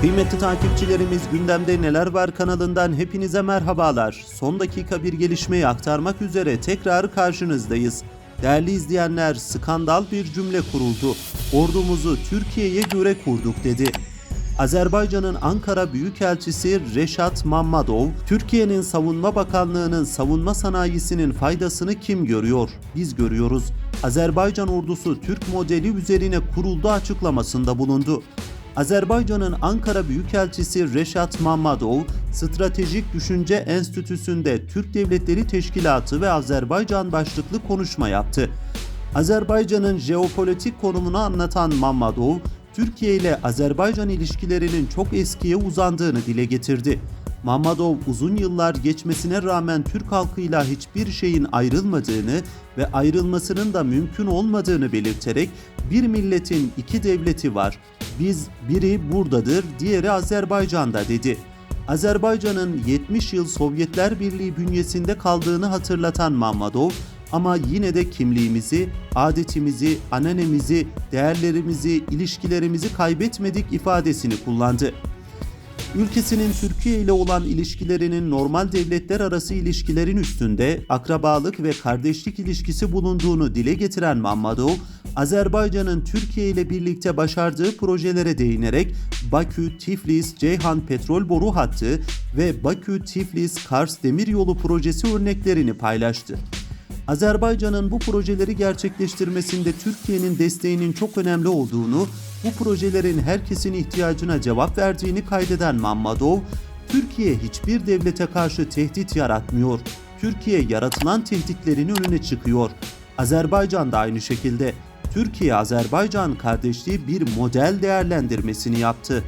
Kıymetli takipçilerimiz gündemde neler var kanalından hepinize merhabalar. Son dakika bir gelişmeyi aktarmak üzere tekrar karşınızdayız. Değerli izleyenler skandal bir cümle kuruldu. Ordumuzu Türkiye'ye göre kurduk dedi. Azerbaycan'ın Ankara Büyükelçisi Reşat Mammadov, Türkiye'nin Savunma Bakanlığı'nın savunma sanayisinin faydasını kim görüyor? Biz görüyoruz. Azerbaycan ordusu Türk modeli üzerine kuruldu açıklamasında bulundu. Azerbaycan'ın Ankara Büyükelçisi Reşat Mammadov, Stratejik Düşünce Enstitüsü'nde Türk Devletleri Teşkilatı ve Azerbaycan başlıklı konuşma yaptı. Azerbaycan'ın jeopolitik konumunu anlatan Mammadov, Türkiye ile Azerbaycan ilişkilerinin çok eskiye uzandığını dile getirdi. Mammadov uzun yıllar geçmesine rağmen Türk halkıyla hiçbir şeyin ayrılmadığını ve ayrılmasının da mümkün olmadığını belirterek bir milletin iki devleti var. Biz biri buradadır, diğeri Azerbaycan'da dedi. Azerbaycan'ın 70 yıl Sovyetler Birliği bünyesinde kaldığını hatırlatan Mammadov, ama yine de kimliğimizi, adetimizi, ananemizi, değerlerimizi, ilişkilerimizi kaybetmedik ifadesini kullandı. Ülkesinin Türkiye ile olan ilişkilerinin normal devletler arası ilişkilerin üstünde akrabalık ve kardeşlik ilişkisi bulunduğunu dile getiren Mammadov, Azerbaycan'ın Türkiye ile birlikte başardığı projelere değinerek Bakü, Tiflis, Ceyhan petrol boru hattı ve Bakü, Tiflis, Kars demiryolu projesi örneklerini paylaştı. Azerbaycan'ın bu projeleri gerçekleştirmesinde Türkiye'nin desteğinin çok önemli olduğunu, bu projelerin herkesin ihtiyacına cevap verdiğini kaydeden Mammadov, Türkiye hiçbir devlete karşı tehdit yaratmıyor. Türkiye yaratılan tehditlerin önüne çıkıyor. Azerbaycan da aynı şekilde Türkiye-Azerbaycan kardeşliği bir model değerlendirmesini yaptı.